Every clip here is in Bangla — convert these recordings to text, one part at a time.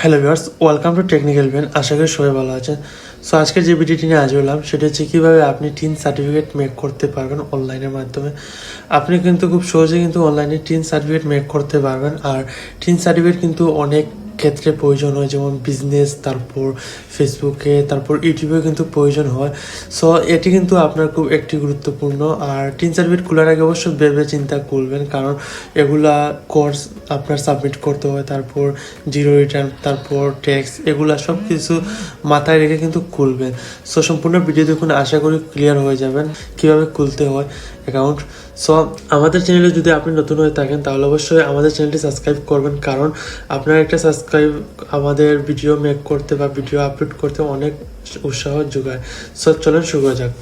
Hello viewers welcome to technical Ben আশা করি সবাই ভালো আছেন। সো আজকে যে ভিডিওটি নিয়ে আজ হলাম, সেটা হচ্ছে কীভাবে আপনি টিন সার্টিফিকেট মেক করতে পারবেন অনলাইনের মাধ্যমে। আপনি কিন্তু খুব সহজে কিন্তু অনলাইনে টিন সার্টিফিকেট মেক করতে পারবেন। আর টিন সার্টিফিকেট কিন্তু অনেক ক্ষেত্রে প্রয়োজন হয়, যেমন বিজনেস তারপর ফেসবুকে তারপর ইউটিউবে কিন্তু প্রয়োজন হয়। সো এটি কিন্তু আপনার খুব একটি গুরুত্বপূর্ণ। আর টিন সার্টিফিকেট খোলার আগে অবশ্যই ভেবে চিন্তা করবেন, কারণ এগুলা কোর্স আপনার সাবমিট করতে হয়, তারপর জিরো রিটার্ন তারপর ট্যাক্স এগুলা সব কিছু মাথায় রেখে কিন্তু খুলবেন। সো সম্পূর্ণ ভিডিও দেখুন, আশা করি ক্লিয়ার হয়ে যাবেন কীভাবে খুলতে হয় অ্যাকাউন্ট সো আমাদের চ্যানেলে যদি আপনি নতুন হয়ে থাকেন, তাহলে অবশ্যই আমাদের চ্যানেলটি সাবস্ক্রাইব করবেন, কারণ আপনার একটা সাবস্ক্রাইব আমাদের ভিডিও মেক করতে বা ভিডিও আপলোড করতে অনেক উৎসাহ যোগায়। সো চলেন শুরু করা যাক।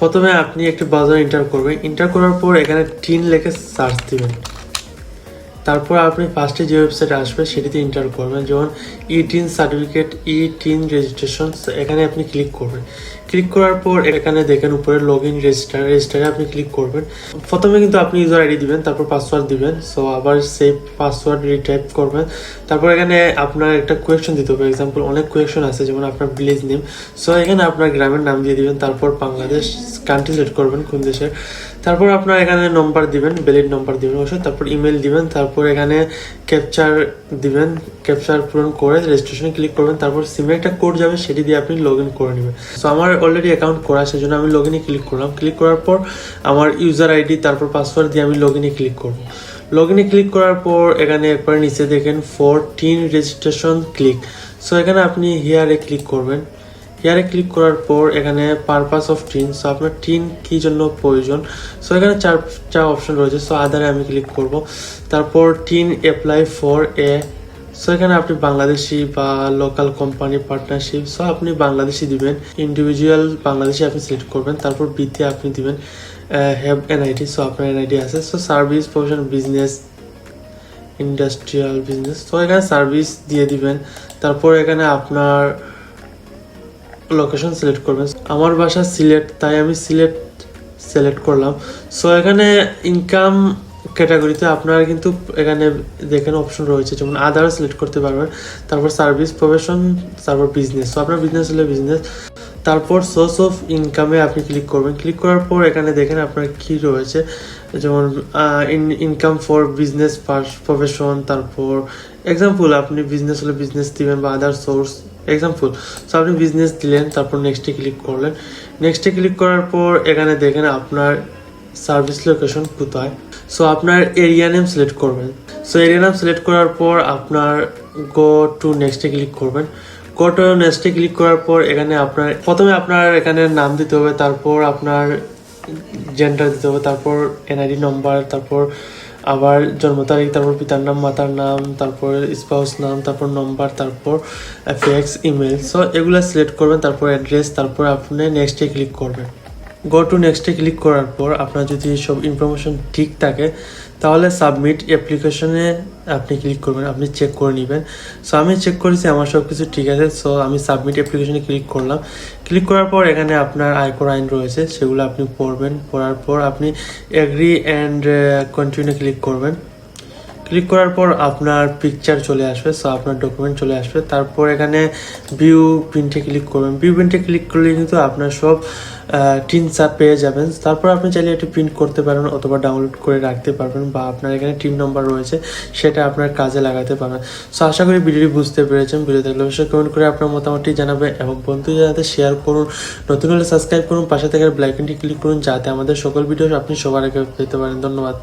প্রথমে আপনি একটি ব্রাউজার ইন্টার করবেন। ইন্টার করার পর এখানে টিন লেখে সার্চ দিবেন। তারপর আপনি ফার্স্টে যে ওয়েবসাইট আসবে সেটিতে এন্টার করবেন। যেমন E TIN certificate E TIN registration এখানে আপনি ক্লিক করবেন। ক্লিক করার পর এখানে দেখেন উপরে লগ ইন রেজিস্টার রেজিস্টারে আপনি ক্লিক করবেন। প্রথমে কিন্তু আপনি ইউজার আইডি দিবেন, তারপর পাসওয়ার্ড দিবেন। সো আবার সেভ পাসওয়ার্ড রিটাইপ করবেন। তারপর এখানে আপনার একটা কোয়েকশন দিতে হবে। এক্সাম্পল অনেক কোয়েকশন আছে, যেমন আপনার ভিলেজ নেম সো এখানে আপনার গ্রামের নাম দিয়ে দিবেন, তারপর বাংলাদেশ কান্ট্রি সিলেক্ট করবেন কোন দেশের। তারপর আপনার এখানে নম্বর দিবেন ভ্যালিড নম্বর দিবেন অবশ্যই, তারপর ইমেল দিবেন, তারপর এখানে ক্যাপচার দিবেন ক্যাপচার পূরণ করে রেজিস্ট্রেশনে ক্লিক করবেন, তারপর সিমে একটা কোড যাবে, সেটি দিয়ে আপনি লগ ইন করে নেবেন। সো আমার অলরেডি অ্যাকাউন্ট করা সেজন্য আমি লগ ইনে ক্লিক করলাম। ক্লিক করার পর আমার ইউজার আইডি তারপর পাসওয়ার্ড দিয়ে আমি লগ ইনে ক্লিক করব। লগ ইনে ক্লিক করার পর এখানে একবার নিচে দেখেন ফোরটিন রেজিস্ট্রেশন ক্লিক সো এখানে আপনি হিয়ারে ক্লিক করবেন। হিয়ারে ক্লিক করার পর এখানে পারপাস অফ টিন সো আপনার টিন কী জন্য প্রয়োজন? সো এখানে চার চার অপশন রয়েছে সো আধারে আমি ক্লিক করব। তারপর TIN apply for a so এখানে আপনি বাংলাদেশি বা লোকাল কোম্পানি পার্টনারশিপ সো আপনি বাংলাদেশি দিবেন ইন্ডিভিজুয়াল বাংলাদেশি আপনি সিলেক্ট করবেন, তারপর বিতে আপনি দিবেন হ্যাভ এনআইডি সো আপনার এনআইডি আছে। So service profession business industrial business তো এখানে সার্ভিস দিয়ে দিবেন। তারপর এখানে আপনার লোকেশন সিলেক্ট করবেন। আমার বাসা সিলেট, তাই আমি সিলেট সিলেক্ট করলাম। সো এখানে ইনকাম ক্যাটাগরিতে আপনারা কিন্তু এখানে দেখেন অপশন রয়েছে, যেমন আদার সিলেক্ট করতে পারবেন। তারপর সার্ভিস প্রফেশন তারপর বিজনেস সো আপনার বিজনেস হলে বিজনেস তারপর সোর্স অফ ইনকামে আপনি ক্লিক করবেন। ক্লিক করার পর এখানে দেখেন আপনার কি রয়েছে। যেমন ইনকাম ফর বিজনেস প্রফেশন তারপর এক্সাম্পল আপনি বিজনেস হলে বিজনেস দিবেন বা আদার সোর্স এক্সাম্পল সো আপনি বিজনেস দিলেন, তারপর নেক্সটে ক্লিক করলেন। নেক্সটে ক্লিক করার পর এখানে দেখেন আপনার সার্ভিস লোকেশন কোথায়। সো আপনার এরিয়া নেম সিলেক্ট করবেন। সো এরিয়া নেম সিলেক্ট করার পর আপনার গো টু নেক্সটে ক্লিক করবেন। গো টু নেক্সটে ক্লিক করার পর এখানে আপনার, প্রথমে আপনার এখানে নাম দিতে হবে, তারপর আপনার জেন্ডার দিতে হবে, তারপর এনআইডি নম্বর তারপর আবার জন্ম তারিখ, তারপর পিতার নাম, মাতার নাম, তারপর স্পাউস নাম, তারপর নম্বর তারপর ফ্যাক্স ইমেল সো এগুলো সিলেক্ট করবেন, তারপর অ্যাড্রেস তারপর আপনি নেক্সটে ক্লিক করবেন। গো টু নেক্সটে ক্লিক করার পর আপনার যদি সব ইনফরমেশন ঠিক থাকে, তাহলে সাবমিট অ্যাপ্লিকেশনে আপনি ক্লিক করবেন, আপনি চেক করে নেবেন। সো আমি চেক করেছি, আমার সব কিছু ঠিক আছে। সো আমি সাবমিট অ্যাপ্লিকেশনে ক্লিক করলাম। ক্লিক করার পর এখানে আপনার আয়কর আইন রয়েছে, সেগুলো আপনি পড়বেন। পড়ার পর আপনি এগ্রি অ্যান্ড কন্টিনিউ ক্লিক করবেন। ক্লিক করার পর আপনার পিকচার চলে আসবে সো আপনার ডকুমেন্ট চলে আসবে। তারপর এখানে ভিউ প্রিন্টে ক্লিক করবেন। ভিউ প্রিন্টে ক্লিক করলে কিন্তু আপনার সব টিন সাপ পেয়ে যাবেন। তারপর আপনি চাইলে এটি প্রিন্ট করতে পারেন অথবা ডাউনলোড করে রাখতে পারবেন বা আপনার এখানে টিম নম্বর রয়েছে, সেটা আপনার কাজে লাগাতে পারবেন। সো আশা করি ভিডিওটি বুঝতে পেরেছেন। ভিডিও দেখলে অবশ্যই কমেন্ট করে আপনার মতামতটি জানাবেন এবং বন্ধু জানাতে শেয়ার করুন। নতুন হলে সাবস্ক্রাইব করুন। পাশে থেকে ব্ল্যাক ক্লিক করুন, যাতে আমাদের সকল ভিডিও আপনি সবার আগে পেতে পারেন। ধন্যবাদ।